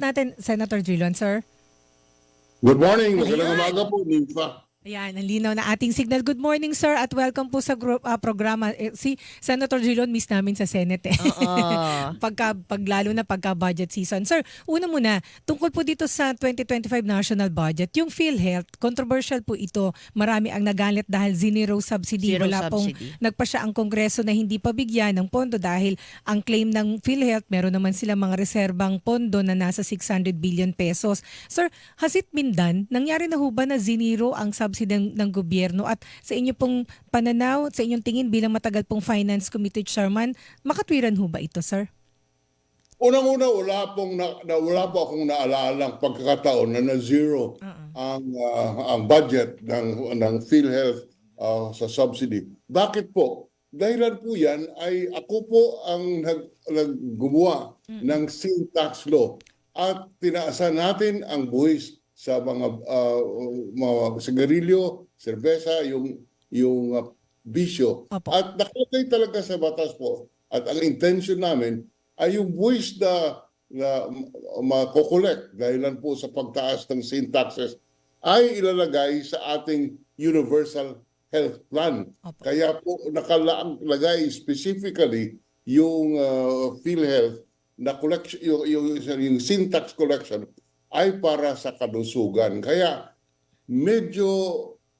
natin, Senator Drilon, sir. Good morning. Magandang umaga po, Ninfa. Ayan, ang linaw na ating signal. Good morning, sir, at welcome po sa group, ah, programa. Eh, si Senator Drilon, miss namin sa Senate. Eh. Pagka, pag, lalo na pagka budget season. Sir, una muna, tungkol po dito sa 2025 national budget, yung PhilHealth, controversial po ito. Marami ang nagalit dahil zero subsidy. Zero Wala pong subsidy. nagpa siya ang Kongreso na hindi pabigyan ng pondo dahil ang claim ng PhilHealth, meron naman sila mga reserbang pondo na nasa 600 billion pesos. Sir, has it been done? Nangyari na ho ba na ziniro ang subsidy ng, ng gobyerno? At sa inyo pong pananaw, sa inyong tingin bilang matagal pong Finance Committee Chairman, makatwiran ho ba ito, sir? Unang-una, wala, pong na, na, wala po akong naalalang pagkakataon na na-zero ang, ah, ang budget ng, ng PhilHealth ah, sa subsidy. Bakit po? Dahilan po yan ay ako po ang nag, naggumawa ng sin tax law at tinaasan natin ang buwis sa mga, ah, mga sigarilyo, serbesa, yung, yung ah, bisyo. Opo. At nakalagay talaga sa batas po. At ang intention namin ay yung buwis na, na makokolekt dahilan po sa pagtaas ng sin taxes ay ilalagay sa ating universal health plan. Opo. Kaya po nakalagay specifically yung uh, PhilHealth na collection, yung, yung, yung sin tax collection ay para sa kalusugan. Kaya medyo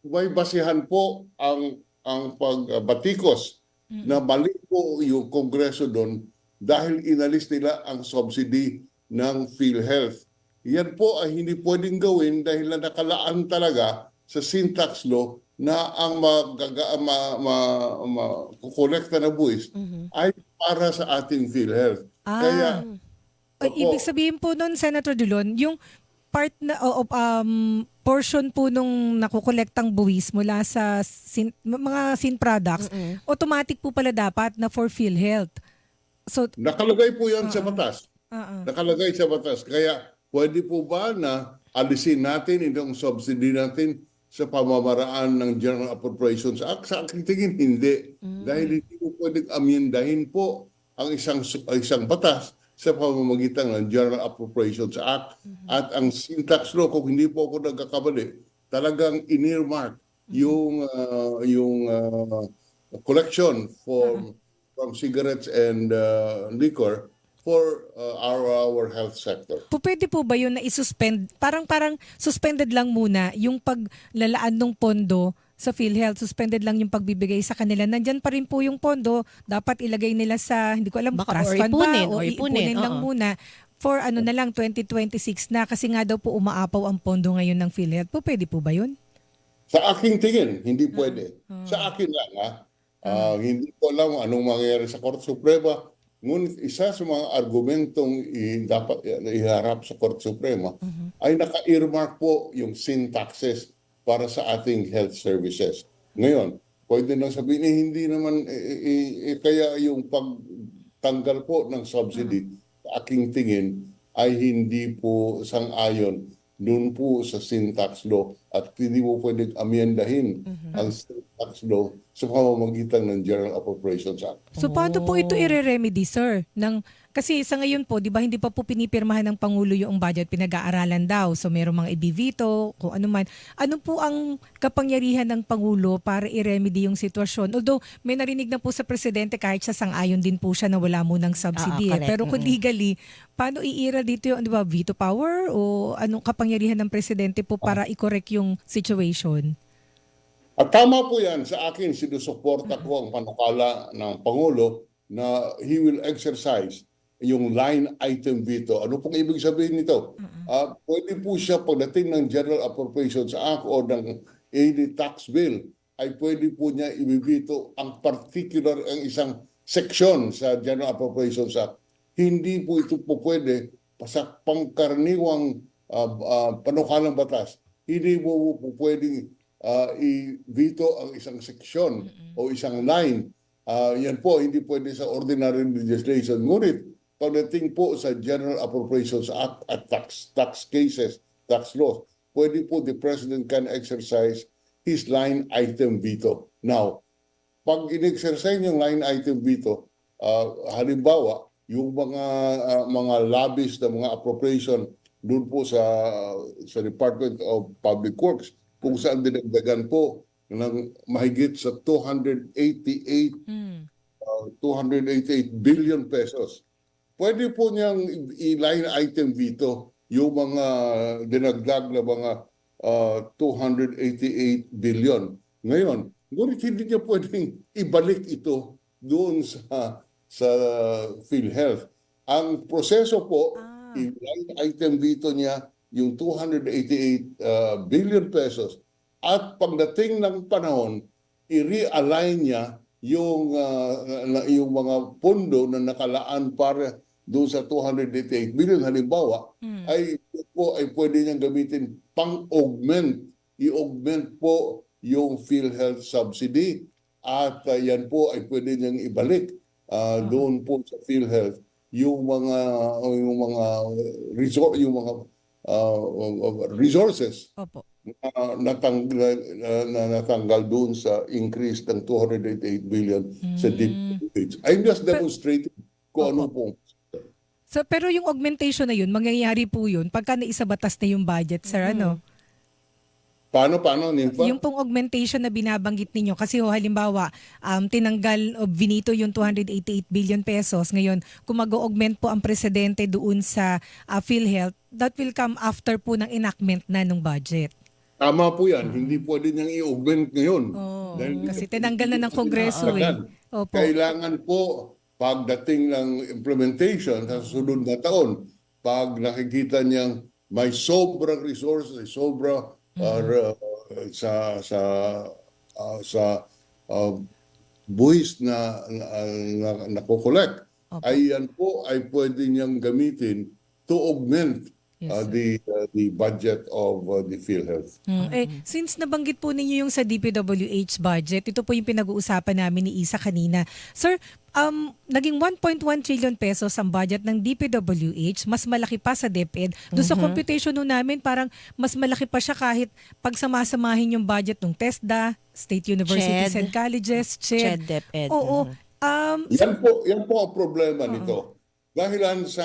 may basihan po ang ang pagbatikos na mali po yung kongreso doon dahil inalis nila ang subsidy ng PhilHealth. Yan po ay hindi pwedeng gawin dahil na nakalaan talaga sa syntax law na ang magaga, ma, ma, ma, kukolekta na buwis ay para sa ating PhilHealth. Ah. Kaya Ay, Opo. ibig sabihin po nun, Senator Dulon, yung part na o o, um, portion po nung nakukolektang buwis mula sa sin, mga sin products, automatic po pala dapat na for PhilHealth. So, nakalagay po yan sa batas. ah. Nakalagay sa batas. Kaya pwede po ba na alisin natin itong subsidy natin sa pamamaraan ng General Appropriations Act? Sa aking tingin, hindi. Dahil hindi po pwedeng amyendahin po ang isang ang isang batas sa pamamagitan ng General Appropriations Act. At ang syntax law, kung hindi po ako nagkakamali, talagang in-earmark yung, ah, yung ah, collection for, from cigarettes and ah, liquor for uh, our our health sector. Po, pwede po ba yun na isuspend, parang parang suspended lang muna yung paglalaan ng pondo sa PhilHealth, suspended lang yung pagbibigay sa kanila. Nandyan pa rin po yung pondo, dapat ilagay nila sa, hindi ko alam, Baka trust fund ipunin, ba? O or ipunin, ipunin lang oo. muna for ano na lang, 2026 na kasi nga daw po umaapaw ang pondo ngayon ng PhilHealth. Po, pwede po ba yun? Sa aking tingin, hindi pwede. Sa akin lang, ha? Ah, hindi ko alam anong mangyayari sa Korte Suprema. Ngunit isa sa mga argumentong i- dapat i- iharap sa Korte Suprema ay naka-earmark po yung sin taxes para sa ating health services. Ngayon, pwede nang sabihin, eh, hindi naman, eh, eh, eh, kaya yung pagtanggal po ng subsidy, sa aking tingin, ay hindi po sang-ayon doon po sa syntax law at hindi mo pwedeng amyendahin ang syntax law sa pamamagitan ng General Appropriations Act. So paano po ito i-remedy, sir? Nang, kasi sa ngayon po, di ba hindi pa po pinipirmahan ng Pangulo yung budget, pinag-aaralan daw. So merong mga ibivito, kung ano man. Ano po ang kapangyarihan ng Pangulo para i-remedy yung sitwasyon? Although may narinig na po sa Presidente kahit sa sang-ayon din po siya na wala munang subsidy. Ah, eh. correct. Pero kung legally, paano iira dito yung di ba, veto power o anong kapangyarihan ng Presidente po para i-correct yung situation? At tama po yan, sa akin sinusuporta ko ang panukala ng Pangulo na he will exercise yung line item veto. Ano pong ibig sabihin nito? Ah, pwede po siya pagdating ng General Appropriations Act o ng any tax bill ay pwede po niya ibibito ang particular ang isang section sa General Appropriations Act. Hindi po ito po pwede sa pangkaraniwang ah, ah, panukalang batas. Hindi mo po pwedeng ah, i-veto ang isang seksyon o isang line. Ah, yan po, hindi pwede sa ordinary legislation. Ngunit, pagdating po sa General Appropriations Act at tax, tax cases, tax laws, pwede po the President can exercise his line item veto. Now, pag in-exercise yung line item veto, ah, halimbawa, yung mga ah, mga lobbies na mga appropriation doon po sa sa Department of Public Works kung saan dinagdagan po ng mahigit sa 288 Mm. uh, 288 billion pesos. Pwede po niyang i-line item dito yung mga dinagdag na mga uh, 288 billion. Ngayon, ngunit hindi niya pwedeng ibalik ito doon sa sa PhilHealth. Ang proseso po, Ah. i-line item dito niya yung 288 uh, billion pesos. At pagdating ng panahon, i-realign niya yung na- yung mga pondo na nakalaan para doon sa 288 billion. Halimbawa Mm. ay po ay pwede niyang gamitin pang-augment. I-augment po yung PhilHealth subsidy at ah, yan po ay pwede niyang ibalik ah, doon po sa PhilHealth. Yung mga yung mga resort yung mga ah, resources Opo. na natang, na, na- natanggal doon sa increase ng 288 billion sa DPWH. I'm just demonstrating kung ano po. So, pero yung augmentation na yun, mangyayari po yun pagka naisabatas na yung budget, sir, ano? Paano, paano, Nympha? Yung pong augmentation na binabanggit ninyo, kasi ho, halimbawa, um, tinanggal o binito yung 288 billion pesos. Ngayon, kung mag-augment po ang presidente doon sa uh, PhilHealth, that will come after po ng enactment na ng budget. Tama po yan. Hindi pwede niyang i-augment ngayon. Oo, Dahil- kasi tinanggal na ng Kongreso eh. Opo. Kailangan po, pagdating ng implementation sa susunod na taon, pag nakikita niyang may sobrang resources, may sobra uh, re- sa sa uh, sa uh, buwis na na, na, nakokolekt, Opo. ay yan po ay pwede niyang gamitin to augment Yes, uh, the uh, the budget of uh, the PhilHealth. Mm. Eh, since nabanggit po ninyo yung sa DPWH budget, ito po yung pinag-uusapan namin ni Isa kanina. Sir, um, naging 1.1 trillion pesos ang budget ng DPWH, mas malaki pa sa DepEd. Doon sa computation nun namin, parang mas malaki pa siya kahit pagsamasamahin yung budget ng TESDA, State Universities CHED. and Colleges, CHED. CHED, DepEd. Oo. Um, Yan po, yan po ang problema nito. Dahilan sa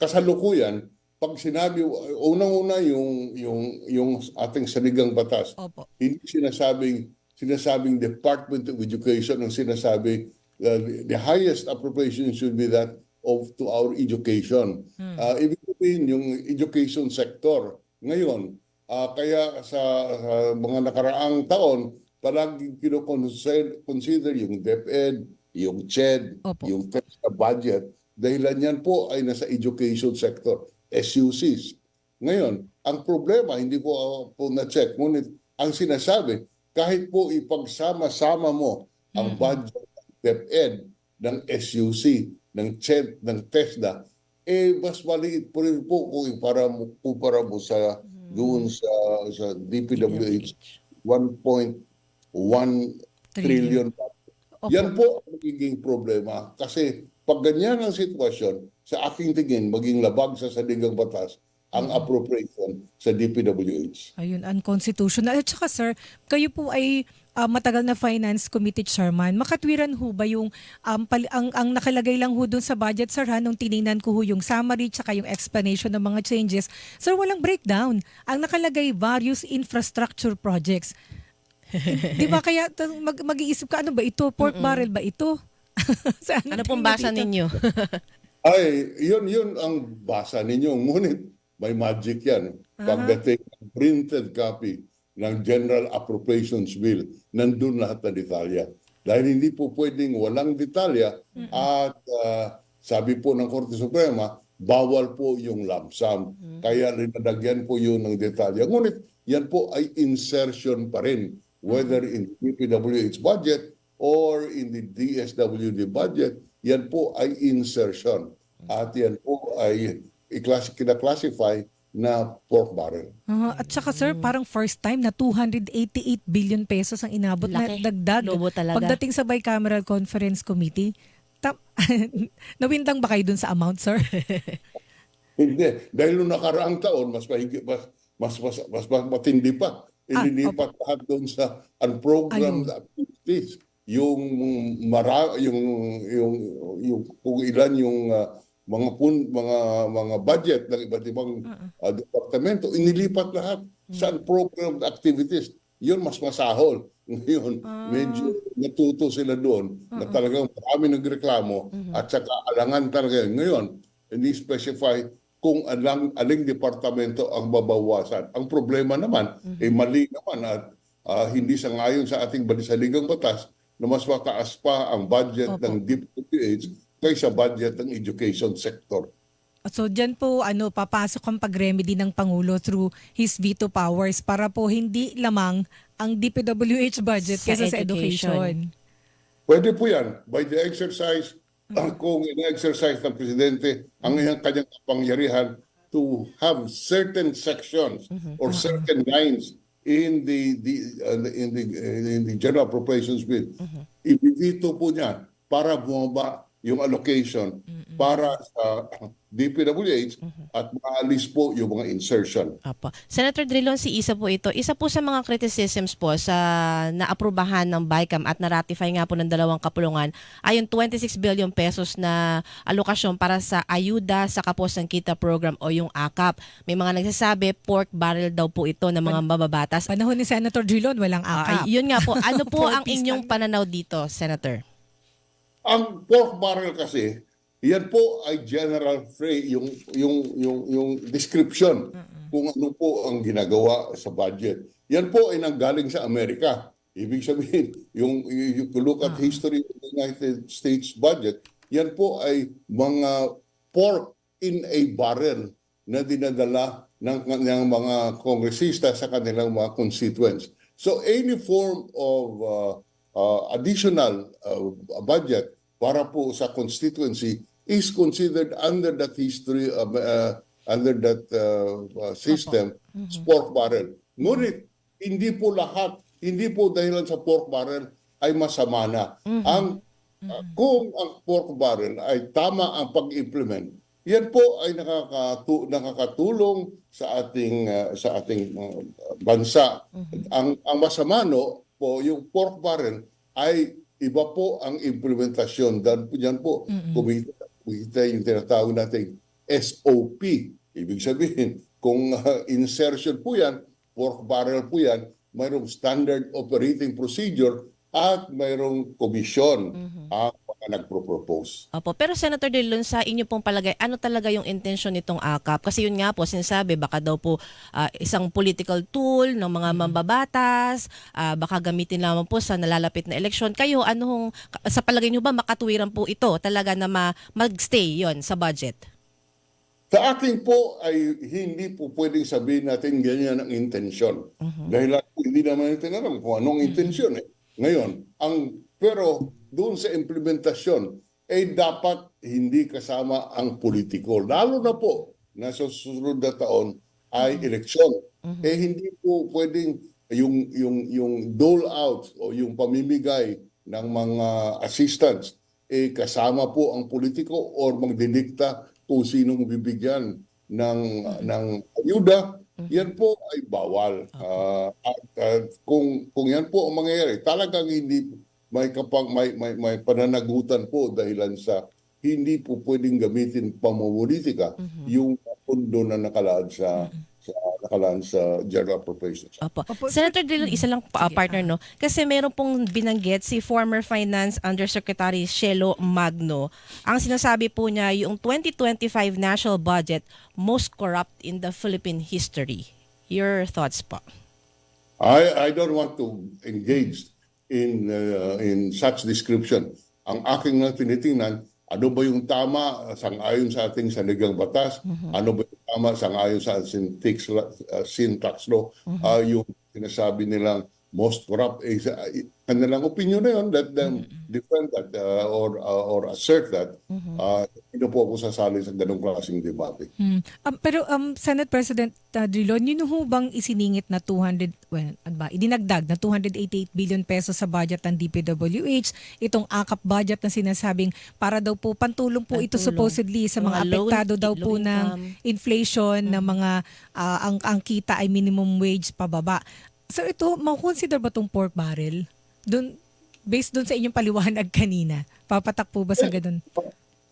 kasalukuyan, pag sinabi unang-una yung yung yung ating saligang batas, opo. hindi sinasabing sinasabing Department of Education ang sinasabi uh, the highest appropriation should be that of to our education. Uh, ibig sabihin yung education sector ngayon. uh, kaya sa, sa mga nakaraang taon, palagi kinoconsider consider yung DepEd, yung CHED, Opo. yung TESDA budget, dahilan yan po ay nasa education sector, SUCs. Ngayon, ang problema, hindi ko uh, po na-check, ngunit ang sinasabi, kahit po ipagsama-sama mo ang budget ng DepEd, ng SUC, ng CHED, ng TESDA, eh mas maliit po rin po kung ipara mo, kumpara mo sa doon sa sa DPWH 1.1 trillion. Opo. Yan po ang magiging problema kasi pag ganyan ang sitwasyon, sa aking tingin, maging labag sa saligang batas ang appropriation sa DPWH. Ayun, unconstitutional. At saka sir, kayo po ay ah, matagal na finance committee chairman. Makatwiran ho ba yung um, pali- ang, ang nakalagay lang ho dun sa budget sir ha, nung tiningnan ko ho yung summary tsaka yung explanation ng mga changes. Sir, walang breakdown. Ang nakalagay various infrastructure projects. Di ba kaya mag, mag-iisip ka, ano ba ito? Pork barrel ba ito? Sa Ano tingin pong basa dito? ninyo? Ay, yun yun ang basa ninyo. Ngunit may magic yan. Pagdating ng printed copy ng General Appropriations Bill, nandun lahat na detalya. Dahil hindi po pwedeng walang detalya at ah, sabi po ng Korte Suprema, bawal po yung lump sum. Kaya linadagyan po yun ng detalya. Ngunit yan po ay insertion pa rin, whether in PPWH budget or in the DSWD budget, yan po ay insertion. At yan po ay i-class- kina-classify na pork barrel. Ah, at saka sir, parang first time na 288 billion pesos ang inabot na Laki. dagdag. Lobo talaga. Pagdating sa Bicameral Conference Committee, tap, nawindang ba kayo dun sa amount, sir? Hindi. Dahil noong nakaraang taon, mas, mahigit, mas, mas, mas, mas, mas matindi pa. Ah, Ililipat lahat doon sa unprogrammed activities. Yung mara yung yung yung kung ilan yung ah, mga pun, mga mga budget ng iba't ibang ah, departamento inilipat lahat. Sa program activities? Yun mas masahol. Ngayon medyo natuto sila doon na talagang marami nagreklamo at saka alangan talaga yun. ngayon hindi specify kung alang, aling departamento ang babawasan. Ang problema naman, eh mali naman at ah, hindi sangayon sa ating balisaligang batas na mas mataas pa ang budget Opo. ng DPWH kaysa budget ng education sector. So dyan po ano papasok ang pag-remedy ng Pangulo through his veto powers para po hindi lamang ang DPWH budget Sa kaysa sa education. education. Pwede po yan by the exercise kung ina-exercise ng presidente ang iyang kanyang kapangyarihan to have certain sections or certain lines in the, the uh, in the in the general appropriations bill. Ibibito po niya para bumaba yung allocation para sa DPWH at maalis po yung mga insertion. Apo. Senator Drilon, si isa po ito. Isa po sa mga criticisms po sa naaprubahan ng BICAM at na-ratify nga po ng dalawang kapulungan ay yung 26 billion pesos na alokasyon para sa ayuda sa kapos ng kita program o yung AKAP. May mga nagsasabi pork barrel daw po ito ng mga mababatas. Panahon ni Senator Drilon, walang Ah, akap. yun nga po. Ano po ang inyong pananaw dito, Senator? Ang pork barrel kasi, yan po ay general free yung yung yung yung description kung ano po ang ginagawa sa budget. Yan po ay nanggaling sa Amerika. Ibig sabihin, yung, you look at history of the United States budget, yan po ay mga pork in a barrel na dinadala ng, ng mga kongresista sa kanilang mga constituents. So any form of uh, uh, additional uh, budget para po sa constituency is considered under that history of, uh, under that uh, uh, system as pork barrel. Ngunit hindi po lahat, hindi po dahilan sa pork barrel ay masama na. Ang uh, kung ang pork barrel ay tama ang pag-implement, yan po ay nakakatu- nakakatulong sa ating uh, sa ating uh, bansa. Ang ang masama no po yung pork barrel ay iba po ang implementasyon. Dan diyan po kumita, kumita yung tinatawag nating SOP. Ibig sabihin, kung uh, insertion po yan, pork barrel po yan, mayroong standard operating procedure at mayroong komisyon. Ang mga nagpro-propose. Opo. Pero Senator Drilon, sa inyo pong palagay, ano talaga yung intensyon nitong AKAP? Kasi yun nga po, sinasabi, baka daw po ah, isang political tool ng mga mambabatas, ah, baka gamitin lamang po sa nalalapit na eleksyon. Kayo, anong, sa palagay nyo ba, makatuwiran po ito talaga na ma- mag-stay yon sa budget? Sa akin po ay hindi po pwedeng sabihin natin ganyan ang intensyon. Dahil ah, hindi naman natin alam kung anong intensyon eh. Ngayon, ang pero doon sa implementasyon, eh dapat hindi kasama ang politiko. Lalo na po na sa susunod na taon ay eleksyon. Eh hindi po pwedeng yung yung yung dole out o yung pamimigay ng mga assistance eh kasama po ang politiko or magdidikta kung sinong bibigyan ng ng ayuda yan po ay bawal. Ah, at ah, kung kung yan po ang mangyayari talagang hindi may kapag may may, may pananagutan po dahilan sa hindi po pwedeng gamitin pamumulitika yung pondo na nakalaan sa sa nakalaan sa general appropriations. Opo. Opo, Senator Drilon, isa lang pa- Sige, partner, no? Kasi meron pong binanggit si former Finance Undersecretary Shelo Magno. Ang sinasabi po niya, yung 2025 national budget, most corrupt in the Philippine history. Your thoughts po? I I don't want to engage in uh, in such description. Ang aking na tinitingnan, ano ba yung tama uh, sang-ayon sa ating saligang batas? Ano ba yung tama sang-ayon sa syntax, uh, syntax law? Ah, yung sinasabi nilang most corrupt, eh, eh, kanilang opinion na yun, let them defend that uh, or uh, or assert that. Uh, hindi po ako sasali sa ganong klaseng debate. Hmm. Um, pero um, Senate President uh, Drilon, yun ho bang isiningit na 200, well, ano ba, idinagdag na 288 billion pesos sa budget ng DPWH, itong AKAP budget na sinasabing para daw po pantulong po ito Pantulong. supposedly sa mga, Mga low- apektado daw po low ng income. inflation ng mga ah, ang ang kita ay minimum wage pababa. So ito, ma-consider ba tong pork barrel? Doon based doon sa inyong paliwanag kanina, papatak po ba sa ganun?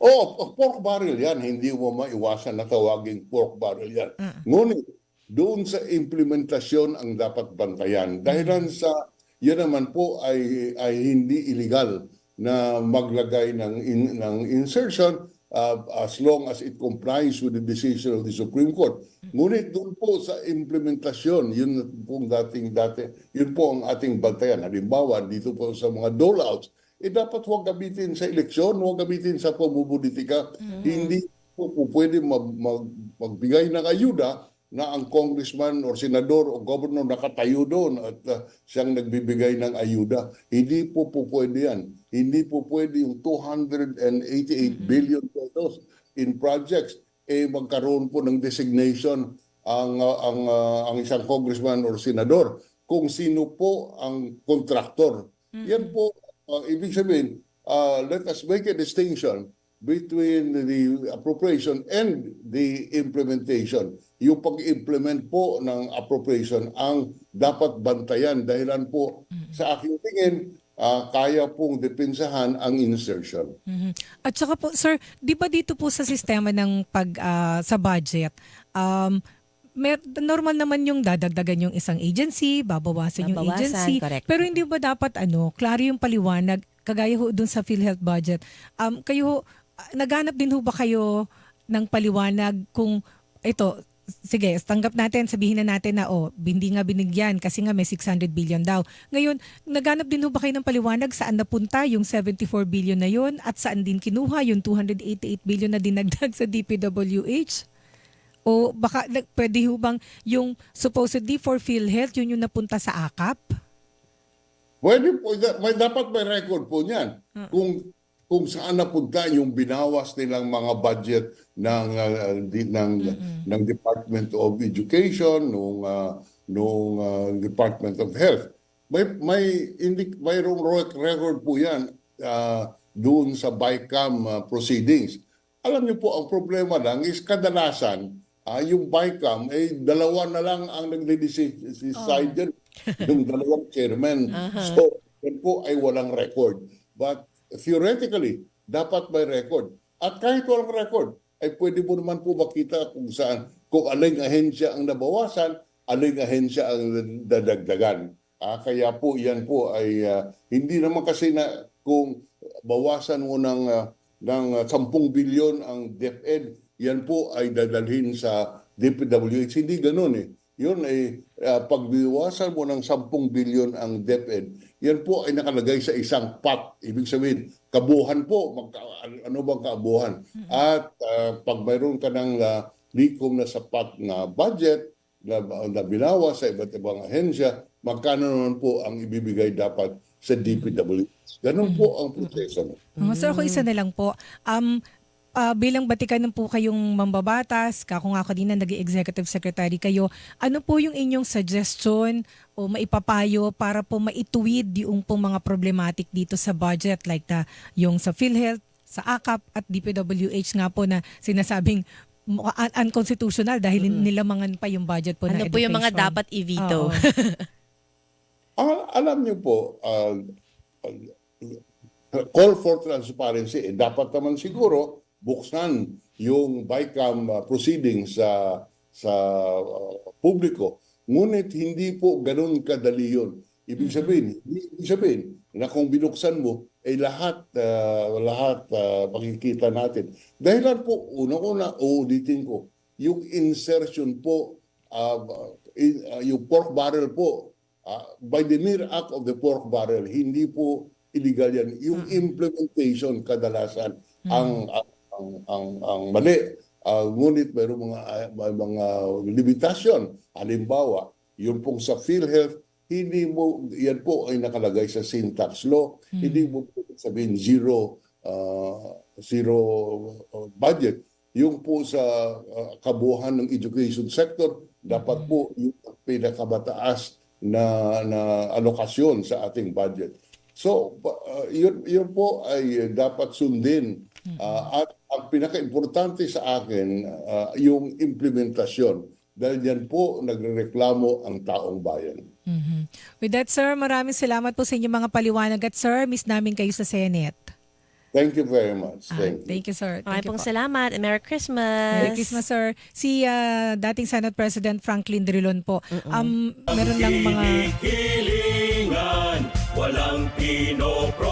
Oh, pork barrel yan. Hindi mo maiwasan na tawaging pork barrel yan. Ngunit, doon sa implementasyon ang dapat bantayan. Dahilan sa, yan naman po ay, ay hindi illegal na maglagay ng, in, ng insertion uh, as long as it complies with the decision of the Supreme Court. Ngunit doon po sa implementasyon, yun pong dating dati, yun po ang ating bantayan. Halimbawa, dito po sa mga dole-outs, eh dapat huwag gamitin sa eleksyon, huwag gamitin sa pamumulitika. Hindi po, po pwede mag, mag, magbigay ng ayuda na ang congressman or senador o governor nakatayo doon at uh, siyang nagbibigay ng ayuda. Hindi po po pwede yan. Hindi po pwede yung 288 billion pesos in projects eh magkaroon po ng designation ang uh, ang uh, ang isang congressman or senador kung sino po ang kontraktor. Yan po uh, ibig sabihin uh, let us make a distinction between the appropriation and the implementation. Yung pag-implement po ng appropriation ang dapat bantayan dahilan po sa aking tingin ah, kaya pong depensahan ang insertion. Mhm. At saka po, sir, di ba dito po sa sistema ng pag ah, sa budget, um, mer- normal naman yung dadagdagan yung isang agency, babawasan yung Babawasan, agency. correct. Pero hindi ba dapat ano, klaro yung paliwanag, kagaya ho dun sa PhilHealth budget. Um, kayo ho, naghanap din ho ba kayo ng paliwanag kung ito, sige, tanggap natin, sabihin na natin na, oh, hindi nga binigyan kasi nga may 600 billion daw. Ngayon, naghanap din ho ba kayo ng paliwanag saan napunta yung 74 billion na yon at saan din kinuha yung 288 billion na dinagdag sa DPWH? O baka pwede ho bang yung supposedly for PhilHealth, yun yung napunta sa AKAP? Pwede po, may, dapat may record po niyan. Kung kung saan napunta yung binawas nilang mga budget ng uh, di, ng ng Department of Education, nung uh, nung uh, Department of Health. May may hindi mayroong rec- record po 'yan uh, doon sa BICAM uh, proceedings. Alam niyo po ang problema lang is kadalasan ah, yung BICAM ay dalawa na lang ang nagde-decide dyan. yung dalawang chairman. So, yan po ay walang record. But theoretically, dapat may record. At kahit walang record, ay pwede mo naman po makita kung saan, kung aling ahensya ang nabawasan, aling ahensya ang dadagdagan. Ah, kaya po yan po ay ah, hindi naman kasi na kung bawasan mo ng ah, ng ah, 10 bilyon ang DepEd, yan po ay dadalhin sa DPWH. Hindi ganun eh. Yun ay uh, pagbiwasan mo ng 10 bilyon ang DepEd, yan po ay nakalagay sa isang pot. Ibig sabihin, kabuhan po. Magka, ano bang kabuhan? At ah, pag mayroon ka ng uh, likom na sapat na budget na, na binawa sa iba't ibang ahensya, magkano naman po ang ibibigay dapat sa DPWH. Ganun po ang proseso. Oh, sir, ako isa na lang po. Um, ah, bilang batikan po kayong mambabatas, kako nga kanina naging executive secretary kayo, ano po yung inyong suggestion o maipapayo para po maituwid yung pong mga problematic dito sa budget like na yung sa PhilHealth, sa AKAP at DPWH nga po na sinasabing un- unconstitutional dahil nilamangan pa yung budget po Ano na po yung mga education. dapat i-veto? Al- alam niyo po, uh, uh, call for transparency, eh, dapat naman siguro buksan yung BICAM uh, proceedings sa sa uh, publiko. Ngunit hindi po ganun kadali yun. Ibig sabihin, ibig sabihin na kung binuksan mo, ay lahat, uh, lahat uh, makikita natin. Dahilan po, unang-una, uulitin ko, yung insertion po, uh, in- uh, yung pork barrel po, uh, by the mere act of the pork barrel, hindi po illegal yan. Yung implementation kadalasan ang, ang, ang, ang, ang mali. Uh, ngunit mayroong mga, may mga limitasyon. Halimbawa, yung pong sa PhilHealth, hindi mo, yan po ay nakalagay sa syntax law. Hindi mo sabihin zero, uh, zero uh, budget. Yung po sa uh, kabuuan ng education sector, dapat po yung pinakamataas na, na alokasyon sa ating budget. So, uh, yun, yun po ay dapat sundin. Uh, at ang pinaka-importante sa akin, uh, yung implementasyon. Dahil yan po nagrereklamo ang taong bayan. Mhm. With that, sir, maraming salamat po sa inyong mga paliwanag at sir, miss namin kayo sa Senate. Thank you very much. Ah, Thank you. thank you, sir. Maraming Thank you pong po. salamat. and Merry Christmas. Merry Christmas, sir. Si ah, dating Senate President Franklin Drilon po. Um, meron lang mga Hilingan, walang pinoprotektahan.